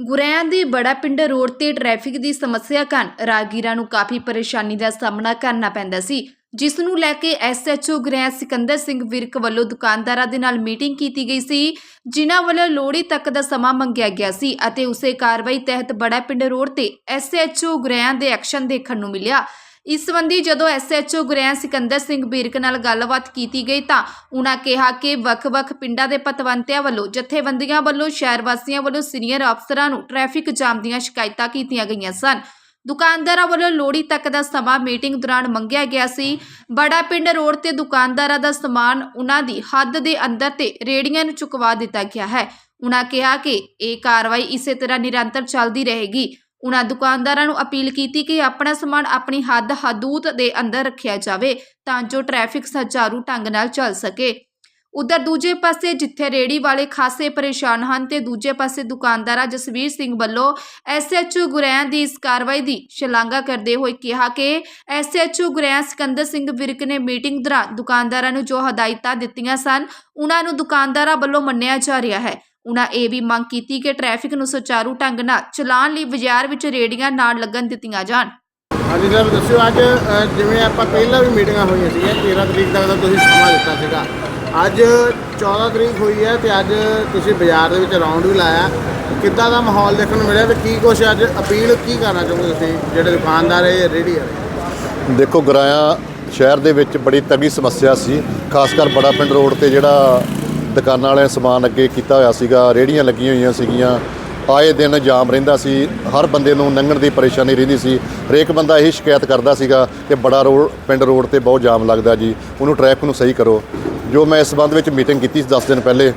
ਗੁਰੈਆਂ ਦੇ ਬੜਾ ਪਿੰਡ ਰੋਡ ਤੇ ਟ੍ਰੈਫਿਕ ਦੀ ਸਮੱਸਿਆ ਕਾਰਨ ਰਾਗੀਰਾਂ ਨੂੰ ਕਾਫੀ ਪਰੇਸ਼ਾਨੀ ਦਾ ਸਾਹਮਣਾ ਕਰਨਾ ਪੈਂਦਾ ਸੀ, ਜਿਸ ਨੂੰ ਲੈ ਕੇ S H O Guraya Sikandar Singh Virk ਵੱਲੋਂ ਦੁਕਾਨਦਾਰਾਂ ਦੇ ਨਾਲ ਮੀਟਿੰਗ ਕੀਤੀ ਗਈ ਸੀ, ਜਿਨ੍ਹਾਂ ਵੱਲੋਂ ਲੋਹੜੀ ਤੱਕ ਦਾ ਸਮਾਂ ਮੰਗਿਆ ਗਿਆ ਸੀ ਅਤੇ ਉਸੇ ਕਾਰਵਾਈ ਤਹਿਤ ਬੜਾ ਪਿੰਡ ਰੋਡ ਤੇ ਐਸਐਚਓ ਗੁਰੈਆਂ ਦੇ ਐਕਸ਼ਨ ਦੇਖਣ ਨੂੰ ਮਿਲਿਆ। ਇਸ ਸੰਬੰਧੀ ਜਦੋਂ S H O Guraya Sikandar Singh Birk ਨਾਲ ਗੱਲਬਾਤ ਕੀਤੀ ਗਈ ਤਾਂ ਉਨ੍ਹਾਂ ਕਿਹਾ ਕਿ ਵੱਖ-ਵੱਖ ਪਿੰਡਾਂ ਦੇ ਪਤਵੰਤਿਆਂ ਵੱਲੋਂ, ਜਥੇਬੰਦੀਆਂ ਵੱਲੋਂ ਸ਼ਹਿਰ ਵਾਸੀਆਂ ਵੱਲੋਂ ਸੀਨੀਅਰ ਅਫਸਰਾਂ ਨੂੰ ਟ੍ਰੈਫਿਕ ਜਾਮ ਦੀਆਂ ਸ਼ਿਕਾਇਤਾਂ ਕੀਤੀਆਂ ਗਈਆਂ ਸਨ। ਦੁਕਾਨਦਾਰਾਂ ਵੱਲੋਂ ਲੋਹੜੀ ਤੱਕ ਦਾ ਸਮਾਂ ਮੀਟਿੰਗ ਦੌਰਾਨ ਮੰਗਿਆ ਗਿਆ ਸੀ। ਬੜਾ ਪਿੰਡ ਰੋਡ ਤੇ ਦੁਕਾਨਦਾਰਾਂ ਦਾ ਸਮਾਨ ਉਹਨਾਂ ਦੀ ਹੱਦ ਦੇ ਅੰਦਰ ਤੇ ਰੇੜੀਆਂ ਨੂੰ ਚੁਕਵਾ ਦਿੱਤਾ ਗਿਆ ਹੈ। ਉਹਨਾਂ ਕਿਹਾ ਕਿ ਇਹ ਕਾਰਵਾਈ ਇਸੇ ਤਰ੍ਹਾਂ ਨਿਰੰਤਰ ਚੱਲਦੀ ਰਹੇਗੀ। ਉਹਨਾਂ ਦੁਕਾਨਦਾਰਾਂ ਨੂੰ ਅਪੀਲ ਕੀਤੀ ਕਿ ਆਪਣਾ ਸਮਾਨ ਆਪਣੀ ਹੱਦ ਹਦੂਦ ਦੇ ਅੰਦਰ ਰੱਖਿਆ ਜਾਵੇ ਤਾਂ ਜੋ ਟ੍ਰੈਫਿਕ ਸੁਚਾਰੂ ਢੰਗ ਨਾਲ ਚੱਲ ਸਕੇ। ਉਧਰ ਦੂਜੇ ਪਾਸੇ ਜਿੱਥੇ ਰੇੜੀ ਵਾਲੇ ਖਾਸੇ ਪਰੇਸ਼ਾਨ ਹਨ ਤੇ ਦੂਜੇ ਪਾਸੇ ਦੁਕਾਨਦਾਰਾ ਜਸਵੀਰ ਸਿੰਘ ਵੱਲੋਂ ਐਸਐਚਓ ਗੁਰੈਆਂ ਦੀ ਇਸ ਕਾਰਵਾਈ ਦੀ ਸ਼ਲਾਘਾ ਕਰਦੇ ਹੋਏ ਕਿਹਾ ਕਿ S H O Guraya Sikandar Singh Virk ਨੇ ਮੀਟਿੰਗ ਦੌਰਾਨ ਦੁਕਾਨਦਾਰਾਂ ਨੂੰ ਜੋ ਹਦਾਇਤਾਂ ਦਿੱਤੀਆਂ ਸਨ, ਉਹਨਾਂ ਨੂੰ ਦੁਕਾਨਦਾਰਾਂ ਵੱਲੋਂ ਮੰਨਿਆ ਜਾ ਰਿਹਾ ਹੈ। ਉਹਨਾਂ ਇਹ ਵੀ ਮੰਗ ਕੀਤੀ ਕਿ ਟ੍ਰੈਫਿਕ ਨੂੰ ਸੁਚਾਰੂ ਢੰਗ ਨਾਲ ਚਲਾਉਣ ਲਈ ਬਾਜ਼ਾਰ ਵਿੱਚ ਰੇੜੀਆਂ ਨਾਲ ਲੱਗਣ ਦਿੱਤੀਆਂ ਜਾਣ। ਹਾਂਜੀ ਸਰ ਦੱਸਿਓ ਅੱਜ ਅ, ਜਿਵੇਂ ਆਪਾਂ ਪਹਿਲਾਂ ਵੀ ਮੀਟਿੰਗਾਂ ਹੋਈਆਂ ਸੀਗੀਆਂ 13 ਤਰੀਕ ਤੱਕ ਦਾ ਤੁਸੀਂ ਸਮਾਂ ਦਿੱਤਾ ਸੀਗਾ। ਅੱਜ 14 ਤਰੀਕ ਹੋਈ ਹੈ ਤੇ ਅੱਜ ਤੁਸੀਂ ਬਾਜ਼ਾਰ ਦੇ ਵਿੱਚ ਰਾਉਂਡ ਵੀ ਲਾਇਆ। ਕਿੱਦਾਂ ਦਾ ਮਾਹੌਲ ਦੇਖਣ ਨੂੰ ਮਿਲਿਆ ਤੇ ਕੀ ਕੁਛ ਅੱਜ ਅਪੀਲ ਕੀ ਕਰਨਾ ਚਾਹੋਗੇ ਤੁਸੀਂ ਜਿਹੜੇ ਦੁਕਾਨਦਾਰ ਹੈ ਰੇਹੜੀ ਵਾਲੇ? ਦੇਖੋ ਗਰਾਇਆ ਸ਼ਹਿਰ ਦੇ ਵਿੱਚ ਬੜੀ ਤਗੜੀ ਸਮੱਸਿਆ ਸੀ ਖਾਸ ਕਰ ਬੜਾ ਪਿੰਡ ਰੋਡ ਤੇ ਜਿਹੜਾ ਦੁਕਾਨਾਂ ਵਾਲਿਆਂ ਸਮਾਨ ਅੱਗੇ ਕੀਤਾ ਹੋਇਆ ਸੀਗਾ ਰੇੜੀਆਂ ਲੱਗੀਆਂ ਹੋਈਆਂ ਸੀਗੀਆਂ। ਆਏ ਦਿਨ ਜਾਮ ਰਹਿੰਦਾ ਸੀ, ਹਰ ਬੰਦੇ ਨੂੰ ਲੰਘਣ ਦੀ ਪਰੇਸ਼ਾਨੀ ਰਹਿੰਦੀ ਸੀ। ਹਰੇਕ ਬੰਦਾ ਇਹ ਸ਼ਿਕਾਇਤ ਕਰਦਾ ਸੀਗਾ ਕਿ ਬੜਾ ਰੋਡ, ਪਿੰਡ ਰੋਡ ਤੇ ਬਹੁਤ ਜਾਮ ਲੱਗਦਾ ਜੀ, ਉਹਨੂੰ ਟ੍ਰੈਫਿਕ ਨੂੰ ਸਹੀ ਕਰੋ। ਜੋ ਮੈਂ ਇਸ ਸੰਬੰਧ ਵਿੱਚ ਮੀਟਿੰਗ ਕੀਤੀ ਸੀ 10 ਦਿਨ ਪਹਿਲੇ,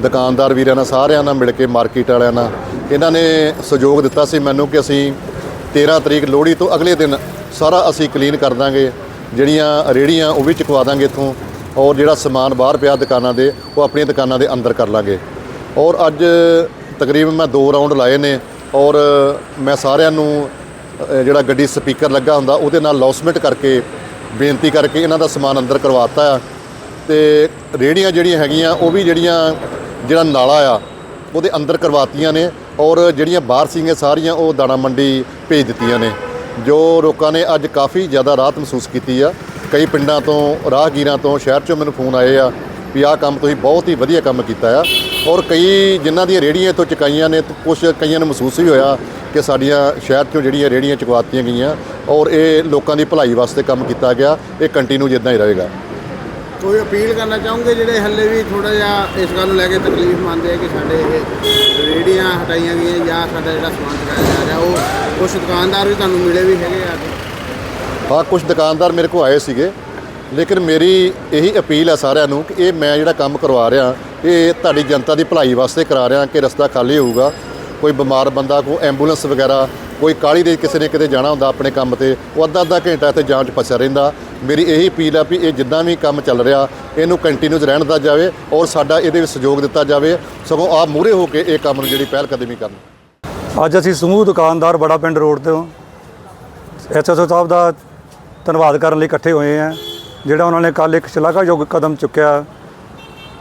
ਦੁਕਾਨਦਾਰ ਵੀਰਾਂ ਨਾਲ, ਸਾਰਿਆਂ ਨਾਲ ਮਿਲ ਕੇ ਮਾਰਕੀਟ ਵਾਲਿਆਂ ਨਾਲ, ਇਹਨਾਂ ਨੇ ਸਹਿਯੋਗ ਦਿੱਤਾ ਸੀ ਮੈਨੂੰ ਕਿ ਅਸੀਂ 13 ਤਰੀਕ ਲੋਹੜੀ ਤੋਂ ਅਗਲੇ ਦਿਨ ਸਾਰਾ ਅਸੀਂ ਕਲੀਨ ਕਰ ਦਾਂਗੇ, ਜਿਹੜੀਆਂ ਰੇੜੀਆਂ ਉਹ ਵੀ ਚੁਕਵਾ ਦਾਂਗੇ ਇੱਥੋਂ। ਔਰ ਜਿਹੜਾ ਸਮਾਨ ਬਾਹਰ ਪਿਆ ਦੁਕਾਨਾਂ ਦੇ, ਉਹ ਆਪਣੀਆਂ ਦੁਕਾਨਾਂ ਦੇ ਅੰਦਰ ਕਰ ਲਾਂਗੇ। ਔਰ ਅੱਜ ਤਕਰੀਬਨ ਮੈਂ ਦੋ ਰਾਉਂਡ ਲਾਏ ਨੇ, ਔਰ ਮੈਂ ਸਾਰਿਆਂ ਨੂੰ ਜਿਹੜਾ ਗੱਡੀ ਸਪੀਕਰ ਲੱਗਾ ਹੁੰਦਾ, ਉਹਦੇ ਨਾਲ ਲੌਸਮੈਂਟ ਕਰਕੇ, ਬੇਨਤੀ ਕਰਕੇ ਇਹਨਾਂ ਦਾ ਸਮਾਨ ਅੰਦਰ ਕਰਵਾਤਾ ਆ। ਤੇ ਰੇੜੀਆਂ ਜਿਹੜੀਆਂ ਹੈਗੀਆਂ, ਉਹ ਵੀ ਜਿਹੜੀਆਂ, ਜਿਹੜਾ ਨਾਲਾ ਆ, ਉਹਦੇ ਅੰਦਰ ਕਰਵਾਤੀਆਂ ਨੇ, ਔਰ ਜਿਹੜੀਆਂ ਬਾਹਰ ਸੀਗੀਆਂ ਸਾਰੀਆਂ, ਉਹ ਦਾਣਾ ਮੰਡੀ ਭੇਜ ਦਿੱਤੀਆਂ ਨੇ, ਜੋ ਲੋਕਾਂ ਨੇ ਅੱਜ ਕਾਫੀ ਜ਼ਿਆਦਾ ਰਾਹਤ ਮਹਿਸੂਸ ਕੀਤੀ ਆ। ਕਈ ਪਿੰਡਾਂ ਤੋਂ, ਰਾਹਗੀਰਾਂ ਤੋਂ, ਸ਼ਹਿਰ ਚੋਂ ਮੈਨੂੰ ਫੋਨ ਆਏ ਆ ਵੀ ਆਹ ਕੰਮ ਤੁਸੀਂ ਬਹੁਤ ਹੀ ਵਧੀਆ ਕੰਮ ਕੀਤਾ ਆ। ਔਰ ਕਈ ਜਿਨ੍ਹਾਂ ਦੀਆਂ ਰੇੜੀਆਂ ਤੋਂ ਚੁਕਾਈਆਂ ਨੇ ਕੁਝ ਕਈਆਂ ਨੂੰ ਮਹਿਸੂਸ ਵੀ ਹੋਇਆ ਕਿ ਸਾਡੀਆਂ ਸ਼ਹਿਰ ਚੋਂ ਜਿਹੜੀਆਂ ਰੇੜੀਆਂ ਚੁਕਵਾਤੀਆਂ ਗਈਆਂ ਔਰ ਇਹ ਲੋਕਾਂ ਦੀ ਭਲਾਈ ਵਾਸਤੇ ਕੰਮ ਕੀਤਾ ਗਿਆ, ਇਹ ਕੰਟੀਨਿਊ ਜਿੱਦਾਂ ਹੀ ਰਹੇਗਾ। ਕੋਈ ਅਪੀਲ ਕਰਨਾ ਚਾਹੋਗੇ ਜਿਹੜੇ ਹੱਲੇ ਵੀ ਥੋੜਾ ਜਿਹਾ ਇਸ ਗੱਲ ਨੂੰ ਲੈ ਕੇ ਤਕਲੀਫ ਮੰਨਦੇ ਆ ਕਿ ਸਾਡੇ ਇਹ ਰੇੜੀਆਂ ਹਟਾਈਆਂ ਗਈਆਂ ਜਾਂ ਸਾਡਾ ਜਿਹੜਾ ਸਮਾਨ ਚੁਕਾਇਆ ਜਾ ਰਿਹਾ, ਉਹ ਕੁਝ ਦੁਕਾਨਦਾਰ ਵੀ ਤੁਹਾਨੂੰ ਮਿਲੇ ਵੀ ਹੈਗੇ ਆ ਹਾਂ ਕੁਝ ਦੁਕਾਨਦਾਰ ਮੇਰੇ ਕੋਲ ਆਏ ਸੀਗੇ, ਲੇਕਿਨ ਮੇਰੀ ਇਹੀ ਅਪੀਲ ਹੈ ਸਾਰਿਆਂ ਨੂੰ ਕਿ ਇਹ ਮੈਂ ਜਿਹੜਾ ਕੰਮ ਕਰਵਾ ਰਿਹਾ, ਇਹ ਤੁਹਾਡੀ ਜਨਤਾ ਦੀ ਭਲਾਈ ਵਾਸਤੇ ਕਰਾ ਰਿਹਾ ਕਿ ਰਸਤਾ ਖਾਲੀ ਹੋਊਗਾ। ਕੋਈ ਬਿਮਾਰ ਬੰਦਾ, ਕੋਈ ਐਂਬੂਲੈਂਸ ਵਗੈਰਾ, ਕੋਈ ਕਾਲੀ ਦੇ ਕਿਸੇ ਨੇ ਕਿਤੇ ਜਾਣਾ ਹੁੰਦਾ ਆਪਣੇ ਕੰਮ ਤੇ, ਉਹ ਅੱਧਾ ਅੱਧਾ ਘੰਟਾ ਇੱਥੇ ਜਾਂਚ 'ਚ ਫਸਿਆ ਰਹਿੰਦਾ। ਮੇਰੀ ਇਹੀ ਅਪੀਲ ਆ ਵੀ ਇਹ ਜਿੱਦਾਂ ਵੀ ਕੰਮ ਚੱਲ ਰਿਹਾ, ਇਹਨੂੰ ਕੰਟੀਨਿਊਸ ਰਹਿਣ ਦਿੱਤਾ ਜਾਵੇ ਔਰ ਸਾਡਾ ਇਹਦੇ ਵਿੱਚ ਸਹਿਯੋਗ ਦਿੱਤਾ ਜਾਵੇ, ਸਗੋਂ ਆਪ ਮੂਹਰੇ ਹੋ ਕੇ ਇਹ ਕੰਮ ਨੂੰ ਜਿਹੜੀ ਪਹਿਲ ਕਦਮੀ ਕਰਨ। ਅੱਜ ਅਸੀਂ ਸਮੂਹ ਦੁਕਾਨਦਾਰ ਬੜਾ ਪਿੰਡ ਰੋਡ ਤੇ ਤੋਂ ਐਸਐਸਓ ਸਾਹਿਬ ਦਾ ਧੰਨਵਾਦ ਕਰਨ ਲਈ ਇਕੱਠੇ ਹੋਏ ਆ, ਜਿਹੜਾ ਉਹਨਾਂ ਨੇ ਕੱਲ ਇੱਕ ਸ਼ਲਾਘਾਯੋਗ ਕਦਮ ਚੁੱਕਿਆ।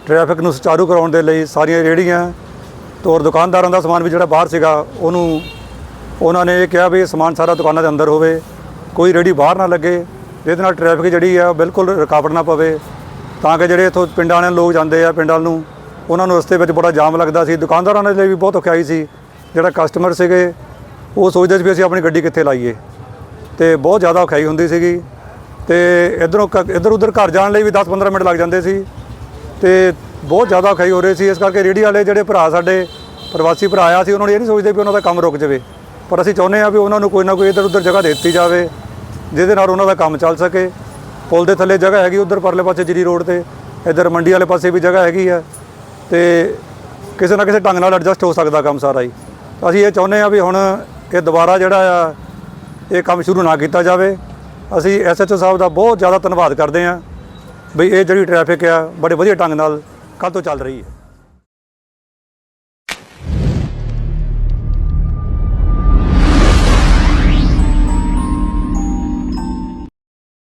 ਟ੍ਰੈਫਿਕ ਨੂੰ ਸੁਚਾਰੂ ਕਰਾਉਣ ਦੇ ਲਈ ਸਾਰੀਆਂ ਰੇਹੜੀਆਂ ਤੋਰ ਦੁਕਾਨਦਾਰਾਂ ਦਾ ਸਮਾਨ ਵੀ ਜਿਹੜਾ ਬਾਹਰ ਸੀਗਾ, ਉਹਨੂੰ ਉਹਨਾਂ ਨੇ ਇਹ ਕਿਹਾ ਵੀ ਇਹ ਸਮਾਨ ਸਾਰਾ ਦੁਕਾਨਾਂ ਦੇ ਅੰਦਰ ਹੋਵੇ, ਕੋਈ ਰੇਹੜੀ ਬਾਹਰ ਨਾ ਲੱਗੇ, ਜਿਹਦੇ ਨਾਲ ਟ੍ਰੈਫਿਕ ਜਿਹੜੀ ਆ ਬਿਲਕੁਲ ਰੁਕਾਵਟ ਨਾ ਪਵੇ। ਤਾਂ ਕਿ ਜਿਹੜੇ ਇੱਥੋਂ ਪਿੰਡਾਂ ਵਾਲੇ ਲੋਕ ਜਾਂਦੇ ਆ ਪਿੰਡਾਂ ਨੂੰ, ਉਹਨਾਂ ਨੂੰ ਰਸਤੇ ਵਿੱਚ ਬੜਾ ਜਾਮ ਲੱਗਦਾ ਸੀ। ਦੁਕਾਨਦਾਰਾਂ ਦੇ ਲਈ ਵੀ ਬਹੁਤ ਔਖਿਆਈ ਸੀ, ਜਿਹੜਾ ਕਸਟਮਰ ਸੀਗੇ, ਉਹ ਸੋਚਦੇ ਸੀ ਵੀ ਅਸੀਂ ਆਪਣੀ ਗੱਡੀ ਕਿੱਥੇ ਲਾਈਏ। ਤੇ ਬਹੁਤ ਜ਼ਿਆਦਾ ਔਖਾਈ ਹੁੰਦੀ ਸੀਗੀ। ਤੇ ਇਧਰੋਂ ਇੱਧਰ ਉੱਧਰ ਘਰ ਜਾਣ ਲਈ ਵੀ 10-15 ਮਿੰਟ ਲੱਗ ਜਾਂਦੇ ਸੀ। ਤੇ ਬਹੁਤ ਜ਼ਿਆਦਾ ਔਖਾਈ ਹੋ ਰਹੀ ਸੀ। ਇਸ ਕਰਕੇ ਰੇਹੜੀ ਵਾਲੇ ਜਿਹੜੇ ਭਰਾ ਸਾਡੇ, ਪ੍ਰਵਾਸੀ ਭਰਾ ਆਇਆ ਸੀ, ਉਹਨਾਂ ਨੂੰ ਇਹ ਨਹੀਂ ਸੋਚਦੇ ਵੀ ਉਹਨਾਂ ਦਾ ਕੰਮ ਰੁਕ ਜਾਵੇ। ਪਰ ਅਸੀਂ ਚਾਹੁੰਦੇ ਆ ਵੀ ਉਹਨਾਂ ਨੂੰ ਕੋਈ ਨਾ ਕੋਈ ਇੱਧਰ ਉੱਧਰ ਜਗ੍ਹਾ ਦੇ ਦਿੱਤੀ ਜਾਵੇ, ਜਿਹਦੇ ਨਾਲ ਉਹਨਾਂ ਦਾ ਕੰਮ ਚੱਲ ਸਕੇ। ਪੁਲ ਦੇ ਥੱਲੇ ਜਗ੍ਹਾ ਹੈਗੀ ਉੱਧਰ ਪਰਲੇ ਪਾਸੇ ਜਰੀ ਰੋਡ ਤੇ, ਇੱਧਰ ਮੰਡੀ ਵਾਲੇ ਪਾਸੇ ਵੀ ਜਗ੍ਹਾ ਹੈਗੀ ਆ। ਤੇ ਕਿਸੇ ਨਾ ਕਿਸੇ ਢੰਗ ਨਾਲ ਐਡਜਸਟ ਹੋ ਸਕਦਾ ਕੰਮ ਸਾਰਾ ਹੀ। ਅਸੀਂ ਇਹ ਚਾਹੁੰਦੇ ਆ ਵੀ ਹੁਣ ਇਹ ਦੁਬਾਰਾ ਜਿਹੜਾ ਆ ਇਹ ਕੰਮ ਸ਼ੁਰੂ ਨਾ ਕੀਤਾ ਜਾਵੇ। ਅਸੀਂ ਐਸਐਚਓ ਸਾਹਿਬ ਦਾ ਬਹੁਤ ਜ਼ਿਆਦਾ ਧੰਨਵਾਦ ਕਰਦੇ ਹਾਂ ਵੀ ਇਹ ਜਿਹੜੀ ਟ੍ਰੈਫਿਕ ਆ, ਬੜੇ ਵਧੀਆ ਢੰਗ ਨਾਲ ਕੱਲ੍ਹ ਤੋਂ ਚੱਲ ਰਹੀ ਹੈ।